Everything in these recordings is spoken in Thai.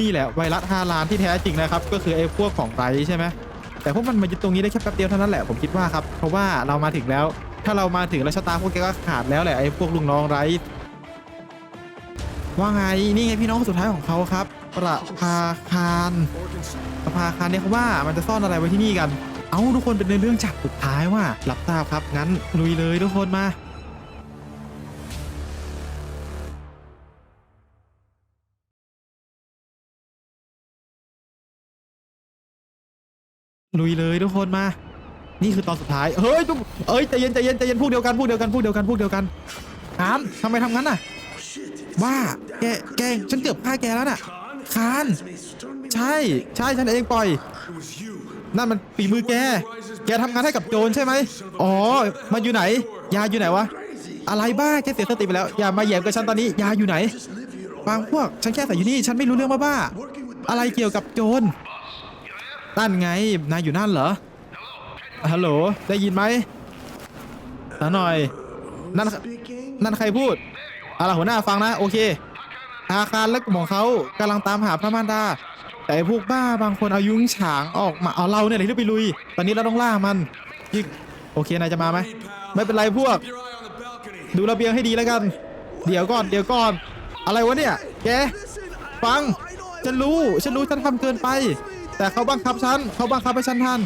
นี่แหละไวรัสฮาลานที่แท้จริงนะครับ ก็คือไอ้พวกของไรใช่ไหมแต่พวกมันมายึดตรงนี้ได้แค่แป๊บเดียวเท่านั้นแหละผมคิดว่าครับเพราะว่าเรามาถึงแล้ว ถ้าเรามาถึงแล้วชะตาพวกแกก็ขาดแล้วแหละไอ้พวกลุงน้องไรว่าไงนี่ไงพี่น้องคนสุดท้ายของเขาครับ ประภาคารประภาคารเนี่ยเขาว่ามันจะซ่อนอะไรไว้ที่นี่กัน เอ้าทุกคนเป็นในเรื่องฉากสุดท้ายว่ารับทราบครับงั้นลุยเลยทุกคนมา ลุยเลยทุกคนมา นี่คือตอนสุดท้าย เฮ้ยทุกเอ้ยใจเย็นใจเย็นใจเย็นพวกเดียวกันพวกเดียวกันพวกเดียวกันพวกเดียวกันคานทำไมทำงั้นน่ะว่าแกแกฉันเกือบฆ่าแกแล้วน่ะคานใช่ใช่ฉันเองปล่อย นั่นมันฝีมือแก แกทำงานให้กับโจรใช่ไหมอ๋อ มันอยู่ไหน ยาอยู่ไหนวะ อะไรบ้าแกเสียสติไปแล้ว อย่ามาแยมกับฉันตอนนี้ ยาอยู่ไหน บางพวกฉันแค่ใส่อยู่นี่ ฉันไม่รู้เรื่องบ้าๆอะไรเกี่ยวกับโจร นั่นไง นายอยู่นั่นเหรอ ฮัลโหล ได้ยินไหมสักหน่อย นั่น นั่นใครพูดเอาล่ะหัวหน้าฟังนะ โอเค อาคารและกลุ่มของเขากำลังตามหาพระมารดา แต่พวกบ้าบางคนเอายุ้งฉางออกมา เอาเราเนี่ยที่ไปลุย ตอนนี้เราต้องล่ามันยิงโอเคนายจะมาไหม ไม่เป็นไรพวก ดูระเบียงให้ดีแล้วกัน เดี๋ยวก่อน เดี๋ยวก่อน อะไรวะเนี่ย แก ฟัง ฉันรู้ ฉันรู้ ฉันทำเกินไป แต่เขาบังคับฉันเขาบังคับให้ฉันทัน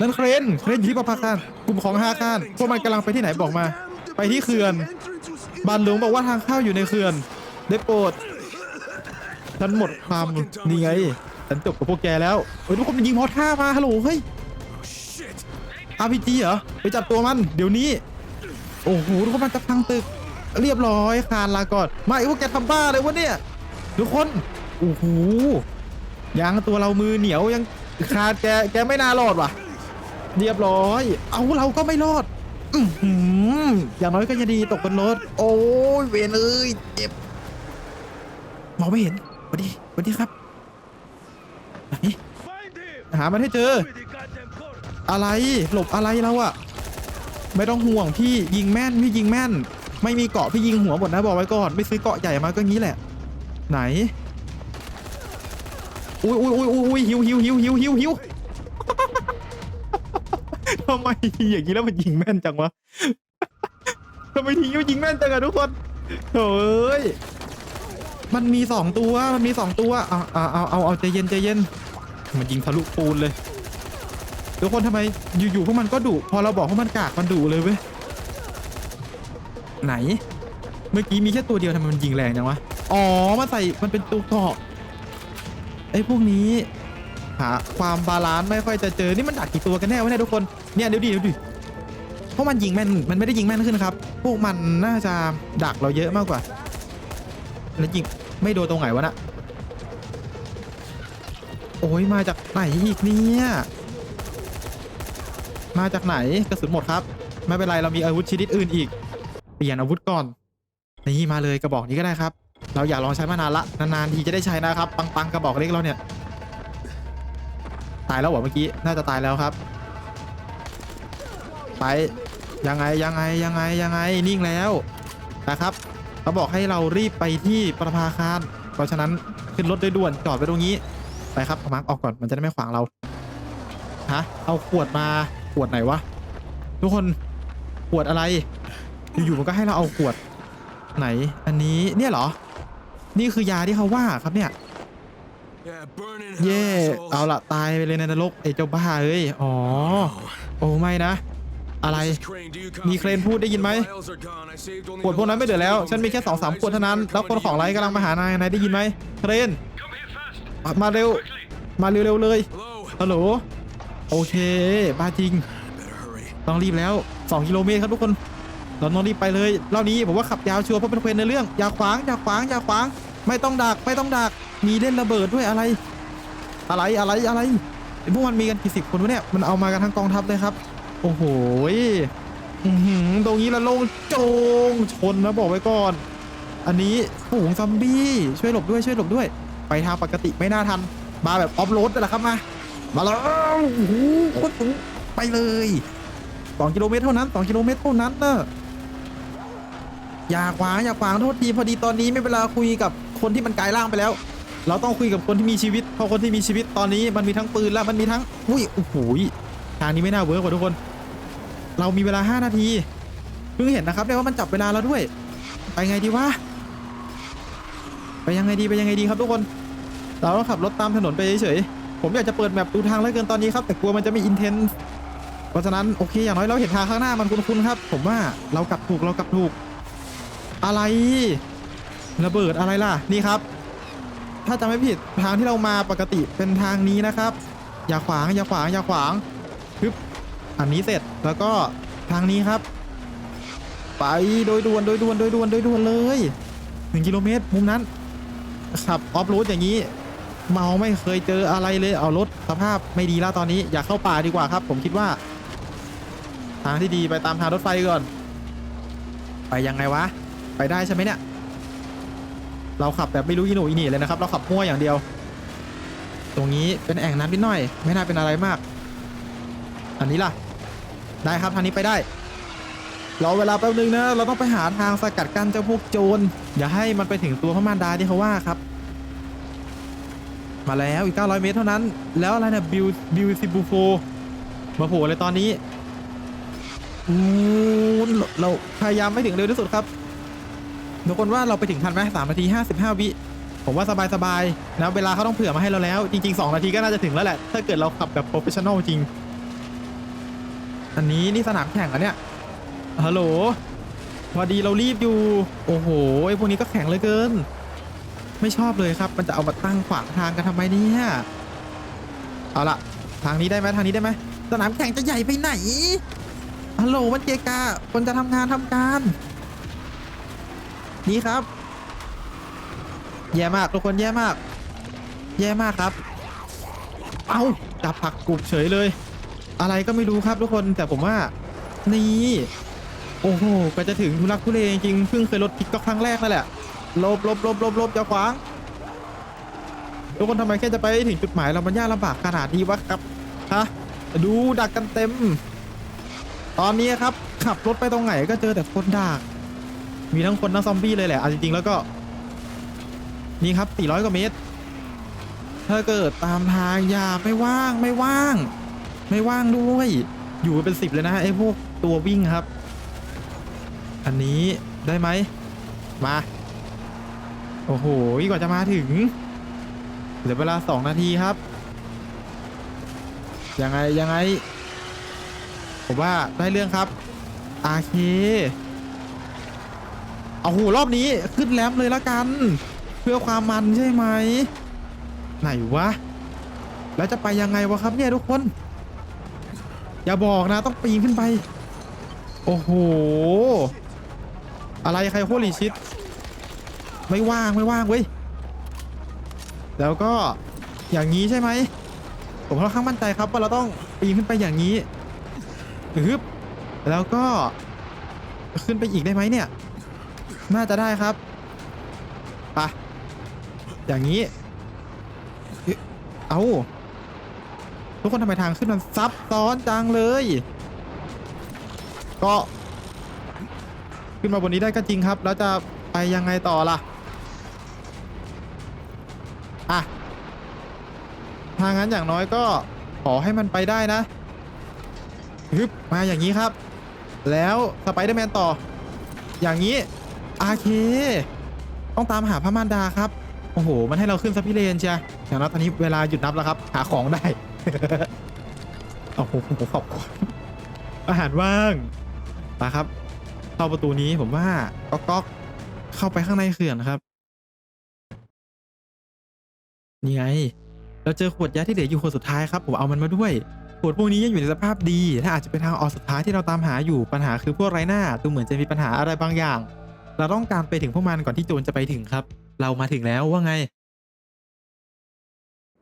นั่นเครนเครนอยู่ที่ประภาคารกลุ่มของฮาคารพวกมันกำลังไปที่ไหนบอกมา ไปที่เขื่อนบานหลวงบอกว่าทางเข้าอยู่ในเขื่อน ได้โปรดฉันหมดความนี่ไงฉันจบกับพวกแกแล้วเฮ้ยทุกคนมันยิงมอท่ามาฮัลโหลเฮ้ย RPG เหรอไปจับตัวมัน เดี๋ยวนี้ โอ้โหทุกคนมันจะพังตึก เรียบร้อยคานลาก่อนมาไม่พวกแกทำบ้าเลยวะเนี่ยทุกคนโอ้โห ยังตัวเรามือเหนียวยังคานแกแกไม่น่ารอดว่ะ เรียบร้อย เอาเราก็ไม่รอดอย่างน้อยก็ยังดีตกบนรถ โอ้ยเวรเอ้ยเจ็บมองไม่เห็นสวัสดีสวัสดีครับไหนหามันให้เจอ อะไรหลบอะไรเราอะไม่ต้องห่วงพี่ยิงแม่นพี่ยิงแม่น ไม่มีเกาะพี่ยิงหัวหมดนะบอกไว้ก่อนไม่ซื้อเกาะใหญ่มาก็งี้แหละ ไหน อุ้ยอุ้ยอุ้ยอุ้ยหิวหิวหิวหิวหิวหิวทำไมทีอย่างนี้แล้วมันยิงแม่นจังวะทำไมทีมันยิงแม่นจังอะทุกคนโถ่เอ้ยมันมีสองตัวมันมีสองตัวเอาเอาเอาเอาเอาใจเย็นใจเย็น มันยิงทะลุปูนเลยทุกคนทำไมอยู่ๆพวกมันก็ดุพอเราบอกว่ามันกากมันดุเลยเว้ยไหน เมื่อกี้มีแค่ตัวเดียวทำไมมันยิงแรงจังวะอ๋อมันใส่มันเป็นตัวเกาะ ไอ้พวกนี้หาความบาลานซ์ไม่ค่อยจะเจอ นี่มันดักกี่ตัวกันแน่วะเนี่ยทุกคน เนี่ยเดี๋ยวดิเดี๋ยวดิเพราะมันยิงแม่น มันไม่ได้ยิงแม่นขึ้นครับ พวกมันน่าจะดักเราเยอะมากกว่า แล้วยิงไม่โดนตรงไหนวะน่ะ โอ้ยมาจากไหนอีกเนี่ยมาจากไหนกระสุนหมดครับ ไม่เป็นไรเรามีอาวุธชนิดอื่นอีก เปลี่ยนอาวุธก่อน นี่มาเลยกระบอกนี้ก็ได้ครับ เราอยากลองใช้มานานละนานๆทีจะได้ใช้นะครับ ปังๆกระบอกเล็กเราเนี่ย ตายแล้วเหรอเมื่อกี้น่าจะตายแล้วครับไปยังไงยังไงยังไงยังไงนิ่งแล้วนะครับเขาบอกให้เรารีบไปที่ประภาคารเพราะฉะนั้นขึ้นรถโดยด่วนจอดไว้ตรงนี้ไปครับมาร์กออกก่อนมันจะได้ไม่ขวางเราฮะเอาขวดมาขวดไหนวะทุกคนขวดอะไร อยู่ๆมันก็ให้เราเอาขวดไหน อันนี้เนี่ยเหรอ นี่คือยาที่เขาว่าครับเนี่ย เย่เอาละตายไปเลยในนรกไอ้เจ้าบ้าเอ้ยอ๋อ โอ้ไม่นะ อะไร มีเครนพูดได้ยินไหมขวดพวกนั้นไม่เหลือแล้ว ฉันมีแค่สองสามขวดเท่านั้น แล้วคนของไรกำลังมาหานายนายได้ยินไหมเครน มาเร็ว มาเร็วๆเลยฮัลโหล โอเค บ้าจริง ต้องรีบแล้ว 2 กิโลเมตรครับทุกคน เราต้องรีบไปเลยรอบนี้ผมว่าขับยาวชัวร์เพราะเป็นเควนในเรื่องอย่าขวางอย่าขวางอย่าขวาง ไม่ต้องดักไม่ต้องดักมีเล่นระเบิดด้วยอะไร อะไรอะไรอะไรไอพวกมันมีกันกี่สิบคนวะเนี่ยมันเอามากันทั้งกองทัพเลยครับ โอ้โหตรงนี้ละโลงโจงชนนะบอกไว้ก่อน อันนี้ฝูงซอมบี้ช่วยหลบด้วยช่วยหลบด้วย ไปทางปกติไม่น่าทัน มาแบบออฟโรดนั่นแหละครับมามาแล้วโอ้โหโคตรสูงไปเลยสองกิโลเมตรเท่านั้นสองกิโลเมตรเท่านั้นเนอะ อย่าขวางอย่าขวางโทษทีพอดีตอนนี้ไม่เวลาคุยกับคนที่มันกลายร่างไปแล้ว เราต้องคุยกับคนที่มีชีวิตเพราะคนที่มีชีวิตตอนนี้มันมีทั้งปืนและมันมีทั้งอุ้ยโอ้โหทางนี้ไม่น่าเวิร์กกว่าทุกคน เรามีเวลา 5 นาทีเพิ่งเห็นนะครับเนี่ยว่ามันจับเวลาแล้วด้วย ไปไงดีวะไปยังไงดีไปยังไงดีครับทุกคน เราต้องขับรถตามถนนไปเฉยๆผมอยากจะเปิดแมปดูทางเลือเกินตอนนี้ครับแต่กลัวมันจะไม่อินเทนส์เพราะฉะนั้นโอเคอย่างน้อยเราเห็นทางข้างหน้ามันคุ้นๆครับ ผมว่าเรากลับถูกเรากลับถูก อะไรระเบิดอะไรล่ะนี่ครับ ถ้าจำไม่ผิดทางที่เรามาปกติเป็นทางนี้นะครับ อย่าขวางอย่าขวางอย่าขวางปึ๊บอันนี้เสร็จแล้วก็ทางนี้ครับ ไปโดยด่วนโดยด่วนโดยด่วนโดยด่วนเลยหนึ่งกิโลเมตรมุมนั้นขับออฟโรดอย่างนี้ เมาไม่เคยเจออะไรเลยเอารถสภาพไม่ดีแล้วตอนนี้อย่าเข้าป่าดีกว่าครับ ผมคิดว่า ทางที่ดีไปตามทางรถไฟก่อน ไปยังไงวะ ไปได้ใช่ไหมเนี่ย เราขับแบบไม่รู้อีหนอีหนี่เลยนะครับ เราขับมั่วอย่างเดียว ตรงนี้เป็นแอ่งน้ำนิดหน่อย ไม่น่าเป็นอะไรมาก อันนี้ล่ะ ได้ครับทางนี้ไปได้รอเวลาแป๊บนึงนะ เราต้องไปหาทางสกัดกั้นเจ้าพวกโจร อย่าให้มันไปถึงตัวพระมารดาที่เขาว่าครับ มาแล้วอีก 900 เมตรเท่านั้น แล้วอะไรนะบิวบิวซิบูโฟมาโผล่เลยตอนนี้อืมเราเราพยายามไม่ถึงเร็วที่สุดครับ ทุกคนว่าเราไปถึงทันไหมสามนาทีห้าสิบห้าวิ ผมว่าสบายสบายๆนะเวลาเขาต้องเผื่อมาให้เราแล้ว จริงๆสองนาทีก็น่าจะถึงแล้วแหละ ถ้าเกิดเราขับแบบโปรเฟชชั่นอลจริง อันนี้นี่สนามแข่งอะเนี่ย ฮัลโหล พอดีเรารีบอยู่ โอ้โหไอพวกนี้ก็แข็งเหลยเกิน ไม่ชอบเลยครับ มันจะเอามาตั้งขวางทางกันทำไมเนี่ย เอาละทางนี้ได้ไหมทางนี้ได้ไหมสนามแข่งจะใหญ่ไปไหนฮัลโหลมันเกกาคนจะทำงานทำการ นี่ครับ แย่มากทุกคนแย่มาก แย่มากครับ เอาจับผักกลุ่มเฉยเลย อะไรก็ไม่รู้ครับทุกคนแต่ผมว่า นี่ โอ้โหก็จะถึงทุลักทุเลจริงๆเพิ่งเคยรถพลิกก็ครั้งแรกนั่นแหละลบลบลบลบลบอย่าขวาง ทุกคนทำไมแค่จะไปถึงจุดหมายเรามันยากลำบากขนาดนี้วะครับฮะดูดักกันเต็ม ตอนนี้ครับ ขับรถไปตรงไหนก็เจอแต่คนดัก มีทั้งคนทั้งซอมบี้เลยแหละเอาจริงๆแล้วก็ นี่ครับ 400 กว่าเมตร ถ้าเกิดตามทางอย่าไม่ว่างไม่ว่าง ไม่ว่างด้วย อยู่เป็นสิบเลยนะไอ้พวกตัววิ่งครับ อันนี้ได้ไหม มา โอ้โหกว่าจะมาถึง เหลือเวลา2นาทีครับ ยังไงยังไง ผมว่าได้เรื่องครับอาเค เอาโหรอบนี้ขึ้นแรมเลยละกัน เพื่อความมันใช่ไหม ไหนวะ แล้วจะไปยังไงวะครับเนี่ยทุกคน อย่าบอกนะต้องปีนขึ้นไป โอ้โห อะไรใครโคลีชิต ไม่ว่างไม่ว่างเว้ย แล้วก็อย่างนี้ใช่ไหม ผมค่อนข้างมั่นใจครับว่าเราต้องปีนขึ้นไปอย่างนี้ฮึบแล้วก็ขึ้นไปอีกได้ไหมเนี่ย น่าจะได้ครับไปะอย่างนี้เอ๊ะเอาทุกคนทำไมทางขึ้นมันซับซ้อนจังเลย ก็ขึ้นมาบนนี้ได้ก็จริงครับ แล้วจะไปยังไงต่อล่ะอะถ้างนั้นอย่างน้อยก็ขอให้มันไปได้นะฮึบมาอย่างนี้ครับ แล้วสไปเดอร์แมนต่อ อย่างนี้ อาเค ต้องตามหาพระมารดาครับ โอ้โห มันให้เราขึ้นซับพิเลนเชียอย่างนั้นตอนนี้เวลาหยุดนับแล้วครับ หาของได้ โอ้โหขอบคุณอาหารว่างมาครับ เข้าประตูนี้ผมว่าก๊อกก๊อกเข้าไปข้างในเขื่อนครับ นี่ไง เราเจอขวดยาที่เหลืออยู่ขวดสุดท้ายครับ ผมเอามันมาด้วย ขวดพวกนี้ยังอยู่ในสภาพดี ถ้าอาจจะเป็นทางออกสุดท้ายที่เราตามหาอยู่ปัญหาคือพวกไรหน้าดูเหมือนจะมีปัญหาอะไรบางอย่าง เราต้องการไปถึงพวกมันก่อนที่โจรจะไปถึงครับ เรามาถึงแล้วว่าไง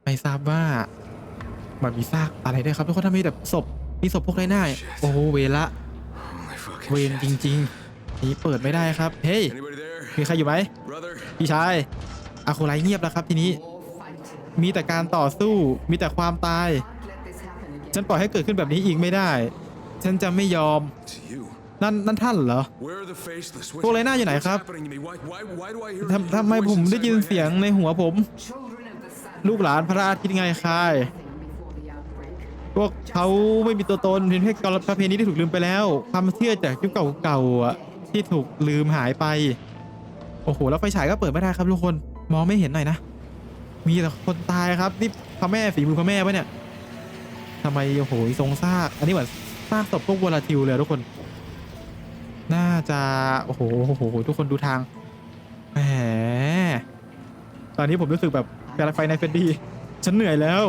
ไม่ทราบว่ามันมีซากอะไรด้วยครับทุกคนถ้ามีแบบศพมีศพพวกไรหน้าโอ้โหเวรละ Holy fucking เวร shit. จริงๆนี่เปิดไม่ได้ครับ เฮ้ย Anybody there? มีใครอยู่ไหม Brother? พี่ชายอาโคไลเงียบแล้วครับทีนี้ มีแต่การต่อสู้มีแต่ความตาย ฉันปล่อยให้เกิดขึ้นแบบนี้อีกไม่ได้ ฉันจะไม่ยอม It's you. นั่นนั่นท่านเหรอ Where are the faceless? พวกไรหน้าอยู่ไหนครับ What's happening to me? Why, why, why do I hear ทำทำไมผมได้ยินเสียงในหัวผม Children of the sun ลูกหลานพระราชินีไงคาย before the outbreak. พวกเขาไม่มีตัวตนเพียงแค่กรประเพณีที่ถูกลืมไปแล้วความเชื่อจากยุคเก่าๆอะที่ถูกลืมหายไป โอ้โห แล้วไฟฉายก็เปิดไม่ได้ครับทุกคน มองไม่เห็นหน่อยนะ มีแต่คนตายครับ นี่พระแม่ฝีมือพระแม่ปะเนี่ยทำไมโอ้โหทรงซาก อันนี้เหมือนซากศพพวกวอลาทิวเลยอะทุกคน น่าจะ โอ้โหโอ้โห ทุกคนดูทางแหมตอนนี้ผมรู้สึกแบบแปลไฟในเฟดดี้ฉันเหนื่อยแล้ว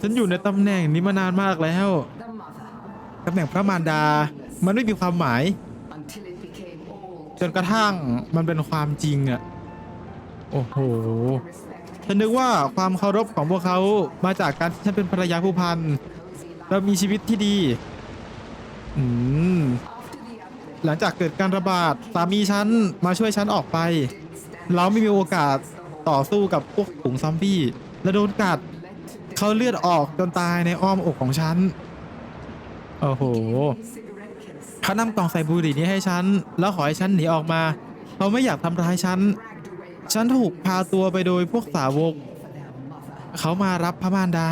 ฉันอยู่ในตำแหน่งนี้มานานมากแล้วตำแหน่งพระมารดา มันไม่มีความหมาย จนกระทั่งมันเป็นความจริงอะโอ้โห ฉันนึกว่าความเคารพของพวกเขามาจากการที่ฉันเป็นภรรยาผู้พัน เรามีชีวิตที่ดี อืม หลังจากเกิดการระบาดสามีฉันมาช่วยฉันออกไป เราไม่มีโอกาสต่อสู้กับพวกฝูงซอมบี้และโดนกัดเขาเลือดออกจนตายในอ้อมอกของฉัน โอ้โหเขานำกล่องใส่บุหรี่นี้ให้ฉัน แล้วขอให้ฉันหนีออกมา เขาไม่อยากทำร้ายฉัน ฉันถูกพาตัวไปโดยพวกสาวก เขามารับพระมารดา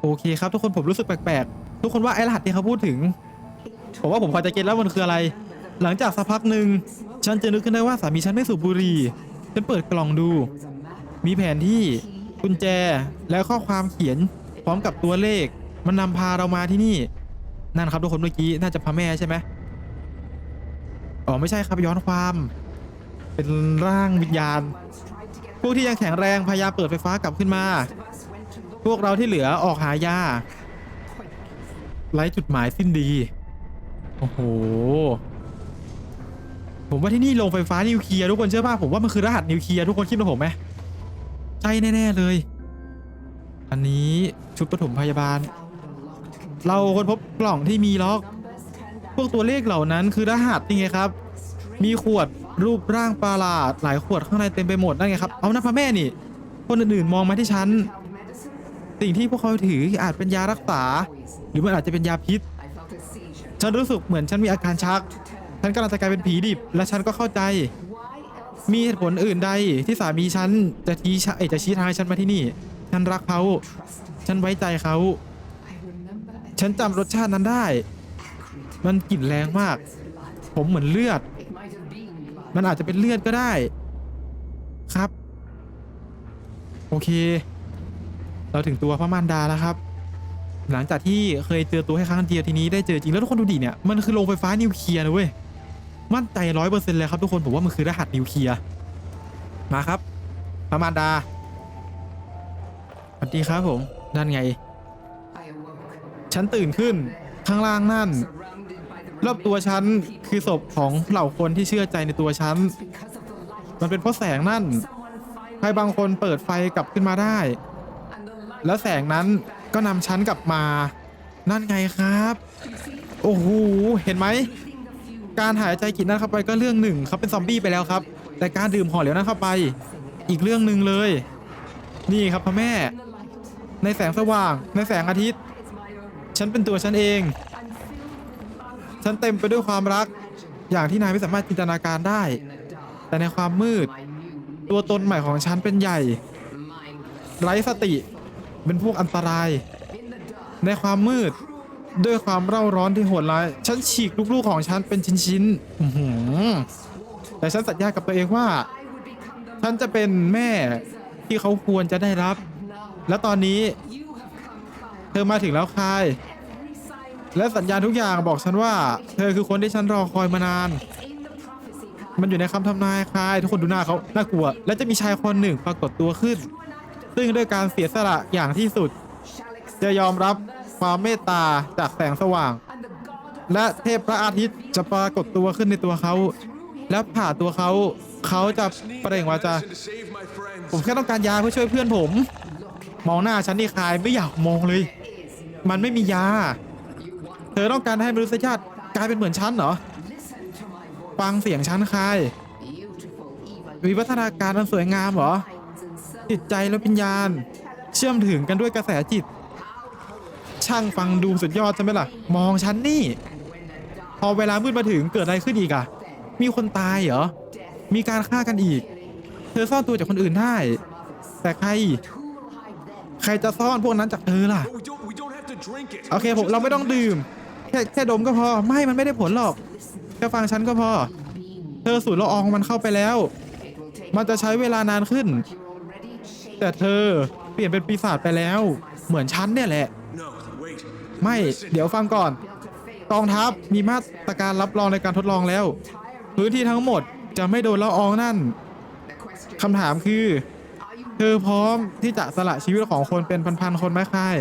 โอเคครับทุกคนผมรู้สึกแปลกๆ ทุกคนว่าไอ้รหัสที่เขาพูดถึง ผมว่าผมพอจะเก็ตแล้วมันคืออะไร หลังจากสักพักหนึ่งฉันจะนึกขึ้นได้ว่าสามีฉันไม่สูบบุหรี่ฉันเปิดกล่องดู มีแผนที่กุญแจและข้อความเขียนพร้อมกับตัวเลข มันนำพาเรามาที่นี่ นั่นครับทุกคนเมื่อกี้น่าจะพระแม่ใช่ไหมอ๋อไม่ใช่ครับย้อนความ เป็นร่างวิญญาณ พวกที่ยังแข็งแรงพยายามเปิดไฟฟ้ากลับขึ้นมา พวกเราที่เหลือออกหายาไร้จุดหมายสิ้นดี โอ้โห ผมว่าที่นี่โรงไฟฟ้านิวเคลียร์ทุกคนเชื่อป่ะผมว่ามันคือรหัสนิวเคลียร์ทุกคนคิดเหมือนผมไหมใช่แน่ๆเลย อันนี้ชุดปฐมพยาบาล เราค้นพบกล่องที่มีล็อก พวกตัวเลขเหล่านั้นคือรหัสนี่ไงครับ มีขวดรูปร่างประหลาด หลายขวดข้างในเต็มไปหมดนั่นไงครับ เอานะพระแม่นี่ คนอื่นๆมองมาที่ฉัน สิ่งที่พวกเขาถืออาจเป็นยารักษา หรือมันอาจจะเป็นยาพิษ ฉันรู้สึกเหมือนฉันมีอาการชัก ฉันกำลังจะกลายเป็นผีดิบ และฉันก็เข้าใจ มีเหตุผลอื่นใดที่สามีฉันจะชี้ชะเอจะชี้ทางให้ฉันมาที่นี่ ฉันรักเขา ฉันไว้ใจเขา ฉันจำรสชาตินั้นได้ มันกลิ่นแรงมาก ผมเหมือนเลือด มันอาจจะเป็นเลือดก็ได้ ครับ โอเค เราถึงตัวพระมารดาแล้วครับ หลังจากที่เคยเจอตัวแค่ครั้งเดียวทีนี้ได้เจอจริงแล้วทุกคนดูดิเนี่ยมันคือโรงไฟฟ้านิวเคลียร์นะเว้ยมั่นใจร้อยเปอร์เซ็นต์เลยครับทุกคนผมว่ามันคือรหัสนิวเคลียร์มาครับพระมารดาสวัสดีครับผมนั่นไง ฉันตื่นขึ้นข้างล่างนั่น รอบตัวฉันคือศพของเหล่าคนที่เชื่อใจในตัวฉัน มันเป็นเพราะแสงนั่น ใครบางคนเปิดไฟกลับขึ้นมาได้ แล้วแสงนั้น ก็นำฉันกลับมา นั่นไงครับ โอ้โห เห็นไหม การหายใจกินนั้นเข้าไปก็เรื่องหนึ่งเขาเป็นซอมบี้ไปแล้วครับ แต่การดื่มห่อเหลวนั้นเข้าไป อีกเรื่องหนึ่งเลย นี่ครับพ่อแม่ ในแสงสว่าง ในแสงอาทิตย์ ฉันเป็นตัวฉันเอง ฉันเต็มไปด้วยความรัก อย่างที่นายไม่สามารถจินตนาการได้ แต่ในความมืด ตัวตนใหม่ของฉันเป็นใหญ่ ไร้สติ เป็นพวกอันตราย ในความมืด ด้วยความเร่าร้อนที่โหดร้าย ฉันฉีกลูกๆของฉันเป็นชิ้นๆแต่ฉันสัญญากับตัวเองว่า ฉันจะเป็นแม่ที่เขาควรจะได้รับ และตอนนี้ เธอมาถึงแล้วคาย และสัญญาณทุกอย่างบอกฉันว่า เธอคือคนที่ฉันรอคอยมานานมันอยู่ในคำทำนายคาย ทุกคนดูหน้าเขาน่ากลัว และจะมีชายคนหนึ่งปรากฏตัวขึ้น ซึ่งด้วยการเสียสละอย่างที่สุด จะยอมรับความเมตตาจากแสงสว่าง และเทพพระอาทิตย์จะปรากฏตัวขึ้นในตัวเขา และผ่าตัวเขา เขาจะเปล่งวาจาผมแค่ต้องการยาเพื่อช่วยเพื่อนผม มองหน้าฉันนี่คายไม่อยากมองเลย มันไม่มียา เธอต้องการให้มนุษยชาติกลายเป็นเหมือนฉันเหรอ ฟังเสียงฉันคาย วิวัฒนาการมันสวยงามเหรอ จิตใจและวิญญาณ เชื่อมถึงกันด้วยกระแสจิต ช่างฟังดูสุดยอดใช่ไหมล่ะ มองฉันนี่ พอเวลามืดมาถึงเกิดอะไรขึ้นอีกอะมีคนตายเหรอ มีการฆ่ากันอีก เธอซ่อนตัวจากคนอื่นได้ แต่ใคร ใครจะซ่อนพวกนั้นจากเธอล่ะ โอเคผมเราไม่ต้องดื่ม แค่แค่ดมก็พอ ไม่ มันไม่ได้ผลหรอก แค่ฟังฉันก็พอ เธอสูดละอองมันเข้าไปแล้ว มันจะใช้เวลานานขึ้น แต่เธอเปลี่ยนเป็นปีศาจไปแล้ว เหมือนฉันเนี่ยแหละ ไม่เดี๋ยวฟังก่อนกองทัพมีมาตรการรับรองในการทดลองแล้ว พื้นที่ทั้งหมดจะไม่โดนละอองนั่นคำถามคือ เธอพร้อมที่จะสละชีวิตของคนเป็นพันๆคนไหมคาย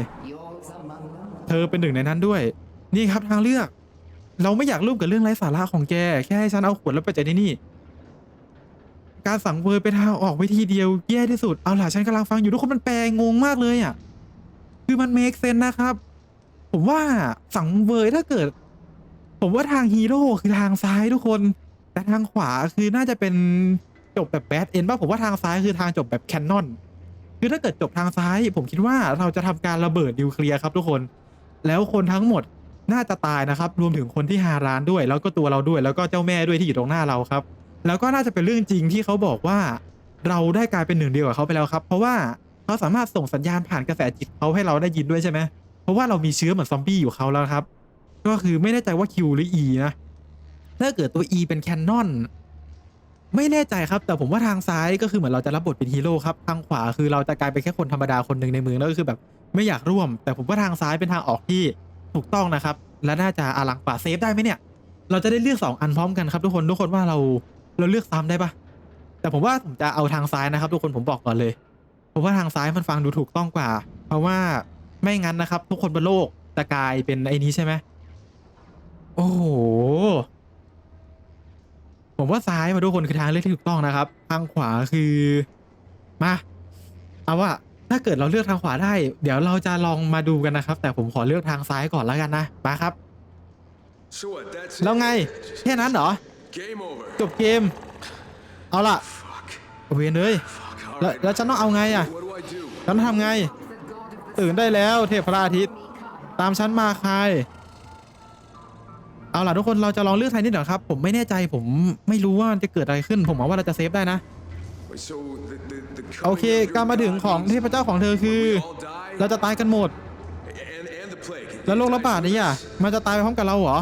เธอเป็นหนึ่งในนั้นด้วย นี่ครับทางเลือก เราไม่อยากร่วมกับเรื่องไร้สาระของแก แค่ให้ฉันเอาขวดแล้วไปจากที่นี่ การสังเวยเป็นทางออกวิธีเดียวแย่ที่สุด เอาล่ะฉันกำลังฟังอยู่ทุกคนมันแปลงงมากเลยอะ คือมันเมคเซนนะครับ ผมว่าสังเวยถ้าเกิด ผมว่าทางฮีโร่คือทางซ้ายทุกคน แต่ทางขวาคือน่าจะเป็นจบแบบแบดเอนป่ะผมว่าทางซ้ายคือทางจบแบบแคนนอน คือถ้าเกิดจบทางซ้าย ผมคิดว่าเราจะทำการระเบิดนิวเคลียร์ครับทุกคน แล้วคนทั้งหมดน่าจะตายนะครับ รวมถึงคนที่ฮาร้านด้วย แล้วก็ตัวเราด้วย แล้วก็เจ้าแม่ด้วยที่อยู่ตรงหน้าเราครับ แล้วก็น่าจะเป็นเรื่องจริงที่เขาบอกว่า เราได้กลายเป็นหนึ่งเดียวกับเขาไปแล้วครับ เพราะว่าเขาสามารถส่งสัญญาณผ่านกระแสจิตเขาให้เราได้ยินด้วยใช่ไหมเพราะว่าเรามีเชื้อเหมือนซอมบี้อยู่เขาแล้วครับ ก็คือไม่แน่ใจว่า Q หรือ E นะถ้าเกิดตัว E เป็นแคนนอนไม่แน่ใจครับ แต่ผมว่าทางซ้ายก็คือเหมือนเราจะรับบทเป็นฮีโร่ครับทางขวาคือเราจะกลายเป็นแค่คนธรรมดาคนหนึ่งในเมืองแล้วก็คือแบบไม่อยากร่วม แต่ผมว่าทางซ้ายเป็นทางออกที่ถูกต้องนะครับ และน่าจะอลังกว่าเซฟได้ไหมเนี่ย เราจะได้เลือกสองอันพร้อมกันครับทุกคนทุกคนว่าเรา เราเลือกซ้ำได้ปะแต่ผมว่าผมจะเอาทางซ้ายนะครับทุกคนผมบอกก่อนเลย ผมว่าทางซ้ายมันฟังดูถูกต้องกว่า เพราะว่าไม่งั้นนะครับ ทุกคนบนโลกจะกลายเป็นไอ้นี้ใช่ไหมโอ้โหผมว่าซ้ายมาทุกคนคือทางเลือกที่ถูกต้องนะครับ ทางขวาคือมาเอาว่าถ้าเกิดเราเลือกทางขวาได้ เดี๋ยวเราจะลองมาดูกันนะครับ แต่ผมขอเลือกทางซ้ายก่อนแล้วกันนะมาครับ So what? That's แล้วไงแค่นั้นเหรอ game over. จบเกม เอาล่ะ Fuck. เวนเลย Fuck. All แล้ว right. แล้วฉันต้องเอาไงอะ What do I do? ฉันต้องทำไง ตื่นได้แล้วเทพพระอาทิตย์ ตามฉันมาใครเอาล่ะทุกคนเราจะลองเลือกไทยนิดหน่อยครับ ผมไม่แน่ใจผมไม่รู้ว่ามันจะเกิดอะไรขึ้น ผมหวังว่าเราจะเซฟได้นะ Wait, so the, the, the โอ coming เค of your การมาถึง god ของ means เทพเจ้าของเธอคือ we all die เราจะตายกันหมด and and the plague. แล้วโรคระบาดนี่อะมันจะตายไปพร้อมกับเราเหรอ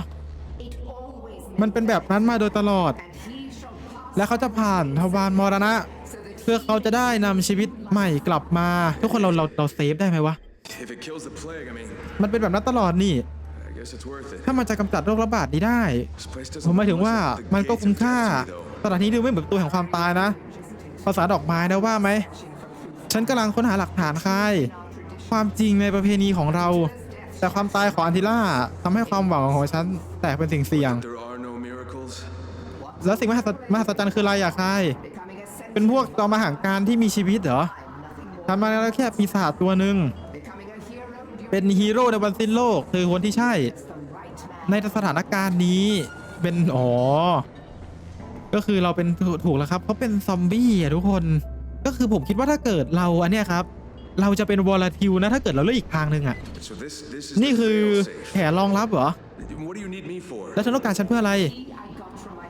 มันเป็นแบบนั้นมาโดยตลอด และเขาจะผ่านทวารมรณะ เพื่อเขาจะได้นำชีวิตใหม่กลับมา ทุกคนเราเราเราเซฟได้ไหมวะ If it kills the plague, I mean, มันเป็นแบบนั้นตลอดนี่ I guess it's worth it. ถ้ามันจะกำจัดโรคระบาดนี้ได้ This place ผม doesn't หมายถึง look ว่า like the มันก็ gates คุ้ม of ค่า death to me, though. สถานที่ดูไม่เหมือนประตัวแห่งความตายนะ ภาษาดอกไม้นะว่าไหม ฉันกำลังค้นหาหลักฐานใครความจริงในประเพณีของเรา แต่ความตายของอันทิล่าทำให้ความหวังของฉันแตกเป็นสิ่งเสี่ยง แล้วสิ่งมหัศมหัศจรรย์คืออะไรอะใครเป็นพวกจอมหังการที่มีชีวิตเหรอทำมาแล้วแค่ปีศาจตัวหนึ่ง เป็นฮีโร่ในวันสิ้นโลกคือคนที่ใช่ ในสถานการณ์นี้เป็น อ๋อ ก็คือเราเป็นถูถูกแล้วครับเขาเป็นซอมบี้อะทุกคน ก็คือผมคิดว่าถ้าเกิดเราอันเนี้ยครับ เราจะเป็นวอลาทิวนะถ้าเกิดเราเลือกอีกทางหนึ่งอะ So this this is นี่ the คือ fail-safe. แผนรองรับเหรอ What do you need me for? แล้วฉันต้องการฉันเพื่ออะไร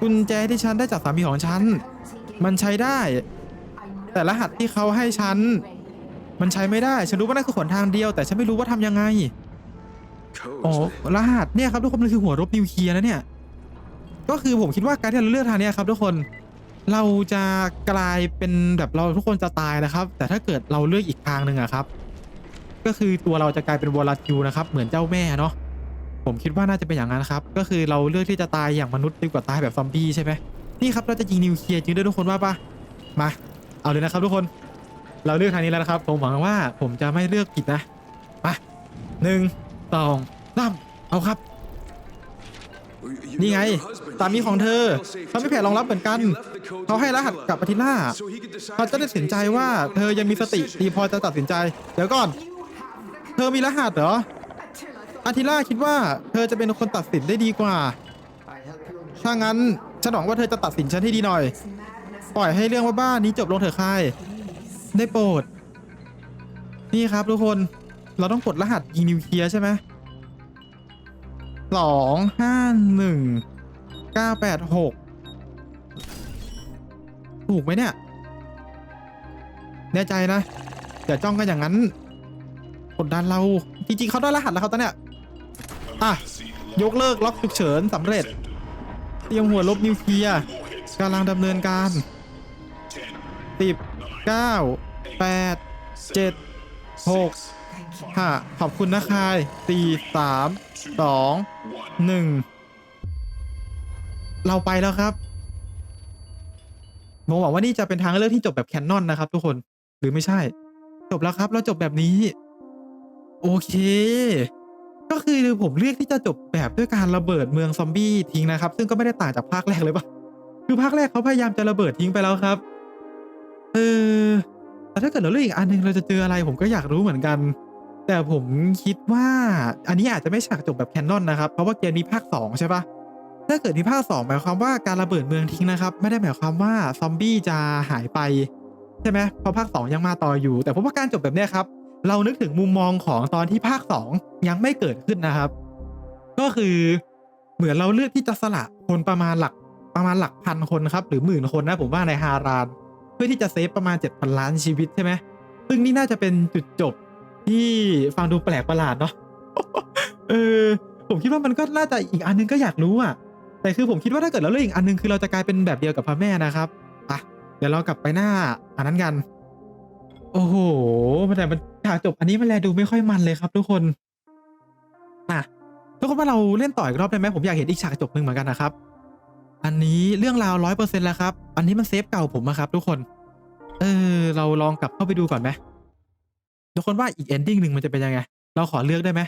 กุญแจที่ฉันได้จากสามีของฉัน มันใช้ได้ แต่รหัสที่เขาให้ฉัน มันใช้ไม่ได้ ฉันรู้ว่านั่นคือขนทางเดียว แต่ฉันไม่รู้ว่าทำยังไง อ๋อ รหัสเนี่ยครับทุกคนมันคือหัวรบนิวเคลียร์นะเนี่ย ก็คือผมคิดว่าการที่เราเลือกทางนี้ครับทุกคน เราจะกลายเป็นแบบเราทุกคนจะตายนะครับ แต่ถ้าเกิดเราเลือกอีกทางหนึ่งอะครับ ก็คือตัวเราจะกลายเป็นวอลาทิวนะครับ เหมือนเจ้าแม่เนาะ ผมคิดว่าน่าจะเป็นอย่างนั้นครับ ก็คือเราเลือกที่จะตายอย่างมนุษย์ดีกว่าตายแบบซอมบี้ใช่ไหมนี่ครับเราจะยิงนิวเคลียร์จริงด้วยทุกคนว่าปะมา เอาเลยนะครับทุกคน เราเลือกทางนี้แล้วนะครับ ผมหวังว่าผมจะไม่เลือกผิดนะมาหนึ่งสองสามเอาครับ นี่ไงสามีของเธอเขาไม่แผนรองรับเหมือนกัน เขาให้รหัสกับอธิล่าเขาจะได้ตัดสินใจว่า เธอยังมีสติดีพอจะตัดสินใจ เดี๋ยวก่อน เธอมีรหัสเหรอ อาทิล่าคิดว่าเธอจะเป็นคนตัดสินได้ดีกว่า ถ้างั้นฉันหวังว่าเธอจะตัดสินฉันให้ดีหน่อย ปล่อยให้เรื่องว่าบ้านนี้จบลงเถอะค่าย ได้โปรด นี่ครับทุกคน เราต้องกดรหัสยิงนิวเคลียร์ใช่ไหมสองห้าหนึ่งเก้าแปดหกถูกไหมเนี่ย แน่ใจนะ อย่าจ้องกันอย่างนั้น กดดันเรา จริงๆเขาได้รหัสแล้วเขาตอนเนี้ย อะ ยกเลิกล็อกฉุกเฉินสำเร็จเตรียมหัวลบนิวเคลียร์กำลังดำเนินการสิบเก้าแปดเจ็ดหกห้าขอบคุณนะคายสี่สามสองหนึ่งเราไปแล้วครับผมหวังว่านี่จะเป็นทางเลือกที่จบแบบแคนนอนนะครับทุกคนหรือไม่ใช่ จบแล้วครับเราจบแบบนี้ โอเค ก็คือผมเลือกที่จะจบแบบด้วยการระเบิดเมืองซอมบี้ทิ้งนะครับ ซึ่งก็ไม่ได้ต่างจากภาคแรกเลยปะคือภาคแรกเขาพยายามจะระเบิดทิ้งไปแล้วครับ เออ แต่ถ้าเกิดเราเลือกอีกอันหนึงเราจะเจออะไรผมก็อยากรู้เหมือนกัน แต่ผมคิดว่าอันนี้อาจจะไม่ฉากจบแบบแคนนอนนะครับ เพราะว่าเกมมีภาค 2 ใช่ปะถ้าเกิดมีภาค 2 หมายความว่าการระเบิดเมืองทิ้งนะครับ ไม่ได้หมายความว่าซอมบี้จะหายไปใช่ไหมเพราะภาค 2 ยังมาต่ออยู่ แต่ผมว่าการจบแบบเนี้ยครับ เรานึกถึงมุมมองของตอนที่ภาค 2 ยังไม่เกิดขึ้นนะครับ ก็คือเหมือนเราเลือกที่จะสละคนประมาณหลักประมาณหลักพันคนครับ หรือหมื่นคนนะผมว่าในฮาราน เพื่อที่จะเซฟประมาณ 7,000 ล้านชีวิตใช่ไหมซึ่งนี่น่าจะเป็นจุดจบที่ฟังดูแปลกประหลาดเนาะเออผมคิดว่ามันก็น่าจะอีกอันนึงก็อยากรู้อะแต่คือผมคิดว่าถ้าเกิดเราเลือกอีกอันนึงคือเราจะกลายเป็นแบบเดียวกับพระแม่นะครับอะเดี๋ยวเรากลับไปหน้าอันนั้นกัน โอ้โหแต่มันฉากจบอันนี้มันแลดูไม่ค่อยมันเลยครับ ทุกคนอะทุกคนว่าเราเล่นต่ออีกรอบได้ไหมผมอยากเห็นอีกฉากจบหนึ่งเหมือนกันนะครับ อันนี้เรื่องราวร้อยเปอร์เซ็นต์แล้วครับ อันนี้มันเซฟเก่าผมอะครับ ทุกคน เออ เราลองกลับเข้าไปดูก่อนไหมทุกคนว่าอีกเอนดิ้งหนึ่งมันจะเป็นยังไง เราขอเลือกได้ไหม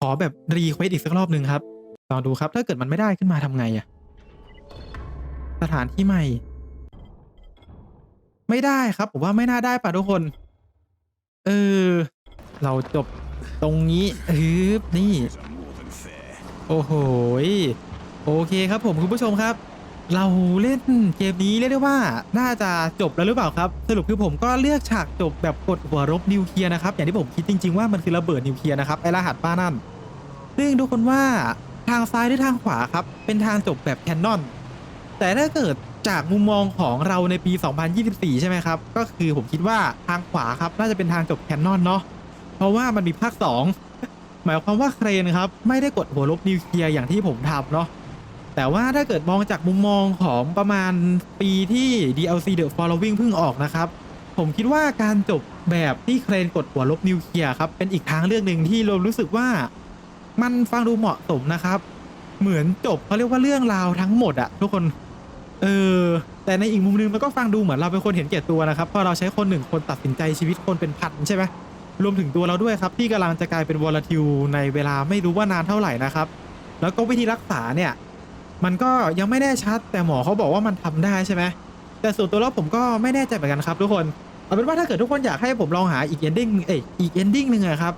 ขอแบบรีเควสอีกสักรอบหนึ่งครับ ลองดูครับ ถ้าเกิดมันไม่ได้ขึ้นมาทำไงอะสถานที่ใหม่ ไม่ได้ครับ ผมว่าไม่น่าได้ป่ะทุกคน เออ เราจบตรงนี้ฮึบนี่ โอ้โหโอเคครับผมคุณผู้ชมครับ เราเล่นเกมนี้เรียกได้ว่า น่าจะจบแล้วหรือเปล่าครับ สรุปคือผมก็เลือกฉากจบแบบกดหัวรบนิวเคลียร์นะครับอย่างที่ผมคิดจริงๆว่ามันคือระเบิดนิวเคลียร์นะครับไอรหัสป้านั่นซึ่งทุกคนว่าทางซ้ายหรือทางขวาครับ เป็นทางจบแบบแคนนอน แต่ถ้าเกิด จากมุมมองของเราในปี 2024 ใช่ไหมครับ ก็คือผมคิดว่าทางขวาครับน่าจะเป็นทางจบแคนนอนเนาะเพราะว่ามันมีภาค 2 หมายความว่าเครนครับ ไม่ได้กดหัวลบนิวเคลียร์อย่างที่ผมทำเนาะแต่ว่าถ้าเกิดมองจากมุมมองของประมาณปีที่ DLC The Following เพิ่งออกนะครับ ผมคิดว่าการจบแบบที่เครนกดหัวลบนิวเคลียร์ครับ เป็นอีกทางเลือกหนึ่งที่เรารู้สึกว่า มันฟังดูเหมาะสมนะครับ เหมือนจบเขาเรียกว่าเรื่องราวทั้งหมดอะทุกคน เออ แต่ในอีกมุมนึงมันก็ฟังดูเหมือนเราเป็นคนเห็นแก่ตัวนะครับ เพราะเราใช้คนหนึ่งคนตัดสินใจชีวิตคนเป็นพันใช่ไหมรวมถึงตัวเราด้วยครับที่กำลังจะกลายเป็นวอลทิวในเวลาไม่รู้ว่านานเท่าไหร่นะครับ แล้วก็วิธีรักษาเนี่ย มันก็ยังไม่แน่ชัด แต่หมอเขาบอกว่ามันทำได้ใช่ไหมแต่ส่วนตัวแล้วผมก็ไม่แน่ใจเหมือนกันครับทุกคนเอาเป็นว่าถ้าเกิดทุกคนอยากให้ผมลองหาอีกเอนดิ้งเอ้ยอีกเอนดิ้งหนึ่งอะครับ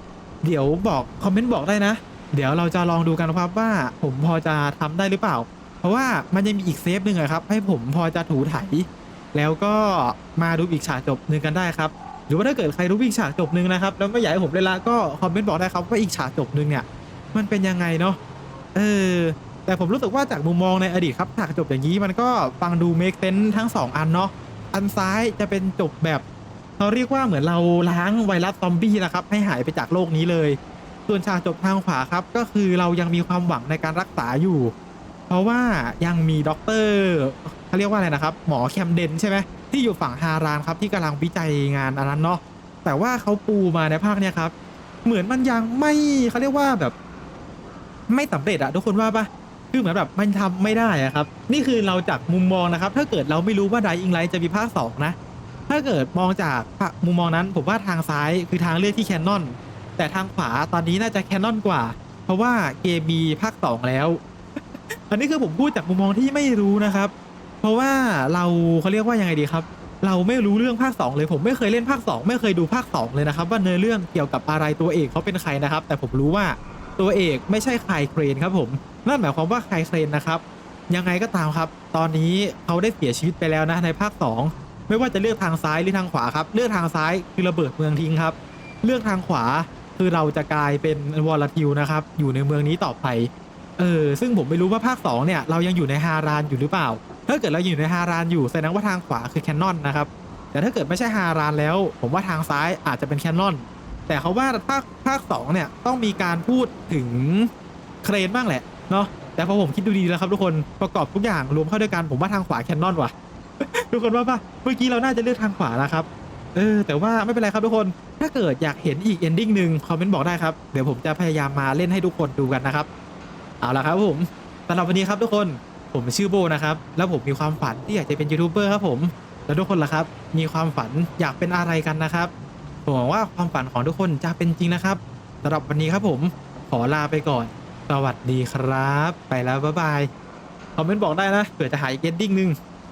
เดี๋ยวบอกคอมเมนต์บอกได้นะ เดี๋ยวเราจะลองดูกันครับว่าผมพอจะทำได้หรือเปล่า ราะว่ามันยังมีอีกเซฟหนึ่งอะครับ ให้ผมพอจะถูไถแล้วก็มาดูอีกฉากจบหนึ่งกันได้ครับ หรือว่าถ้าเกิดใครรู้อีกฉากจบหนึ่งนะครับแล้วไม่อยากให้ผมเล่นละก็คอมเมนต์บอกได้ครับว่าอีกฉากจบหนึ่งเนี่ย มันเป็นยังไงเนาะเออแต่ผมรู้สึกว่าจากมุมมองในอดีตครับฉากจบอย่างนี้มันก็ฟังดูเมคเซนทั้งสองอันเนาะอันซ้ายจะเป็นจบแบบเขาเรียกว่าเหมือนเราล้างไวรัสซอมบี้นะครับให้หายไปจากโลกนี้เลย ส่วนฉากจบทางขวาครับ ก็คือเรายังมีความหวังในการรักษาอยู่ ราะว่ายังมีด็อกเตอร์เขาเรียกว่าอะไรนะครับ หมอแคมเดนใช่ไหมที่อยู่ฝั่งฮารานครับที่กำลังวิจัยงานอันนั้นเนาะแต่ว่าเขาปูมาในภาคเนี้ยครับ เหมือนมันยังไม่เขาเรียกว่าแบบ ไม่สำเร็จอะทุกคนว่าปะคือเหมือนแบบมันทำไม่ได้อะครับ นี่คือเราจากมุมมองนะครับ ถ้าเกิดเราไม่รู้ว่าไดอิงไลท์จะมีภาคสองนะ ถ้าเกิดมองจากมุมมองนั้น ผมว่าทางซ้ายคือทางเลือกที่แคนนอนแต่ทางขวาตอนนี้น่าจะแคนนอนกว่า เพราะว่าเกมมีภาคสองแล้ว อันนี้คือผมพูดจากมุมมองที่ไม่รู้นะครับ เพราะว่าเราเขาเรียกว่ายังไงดีครับ เราไม่รู้เรื่องภาค 2 เลยผมไม่เคยเล่นภาค 2 ไม่เคยดูภาค 2 เลยนะครับ ว่าเนื้อเรื่องเกี่ยวกับอะไรตัวเอกเขาเป็นใครนะครับ แต่ผมรู้ว่าตัวเอกไม่ใช่ใครเครนครับผมนั่นหมายความว่าใครเครนนะครับ ยังไงก็ตามครับ ตอนนี้เขาได้เสียชีวิตไปแล้วนะในภาค 2 ไม่ว่าจะเลือกทางซ้ายหรือทางขวาครับ เลือกทางซ้ายคือระเบิดเมืองทิ้งครับ เลือกทางขวาคือเราจะกลายเป็นวอลทิวนะครับ อยู่ในเมืองนี้ต่อไป เออซึ่งผมไม่รู้ว่าภาค2เนี่ยเรายังอยู่ในฮารานอยู่หรือเปล่า ถ้าเกิดเราอยู่ในฮารานอยู่แสดงว่าทางขวาคือแคนนอนนะครับแต่ถ้าเกิดไม่ใช่ฮารานแล้ว ผมว่าทางซ้ายอาจจะเป็นแคนนอนแต่เขาว่าภาคภาค2เนี่ยต้องมีการพูดถึงเครนบ้างแหละเนาะแต่พอผมคิดดูดีแล้วครับทุกคนประกอบทุกอย่างรวมเข้าด้วยกันผมว่าทางขวาแคนนอนว่ะ ทุกคนว่าปะเมื่อกี้เราน่าจะเลือกทางขวานะครับเออแต่ว่าไม่เป็นไรครับทุกคนถ้าเกิดอยากเห็นอีกเอนดิ้งหนึ่งคอมเมนต์บอกได้ครับเดี๋ยวผมจะพยายามมาเล่นให้ทุกคนดูกันนะครับ เอาละครับผมสำหรับวันนี้ครับทุกคนผมชื่อโบนะครับ แล้วผมมีความฝันที่อยากจะเป็นยูทูบเบอร์ครับผม แล้วทุกคนล่ะครับ มีความฝันอยากเป็นอะไรกันนะครับผมหวังว่าความฝันของทุกคนจะเป็นจริงนะครับสำหรับวันนี้ครับผมขอลาไปก่อน สวัสดีครับ ไปแล้วบ๊ายบายคอมเมนต์บอกได้นะเผื่อจะหาอีกเอนดิ้งนึง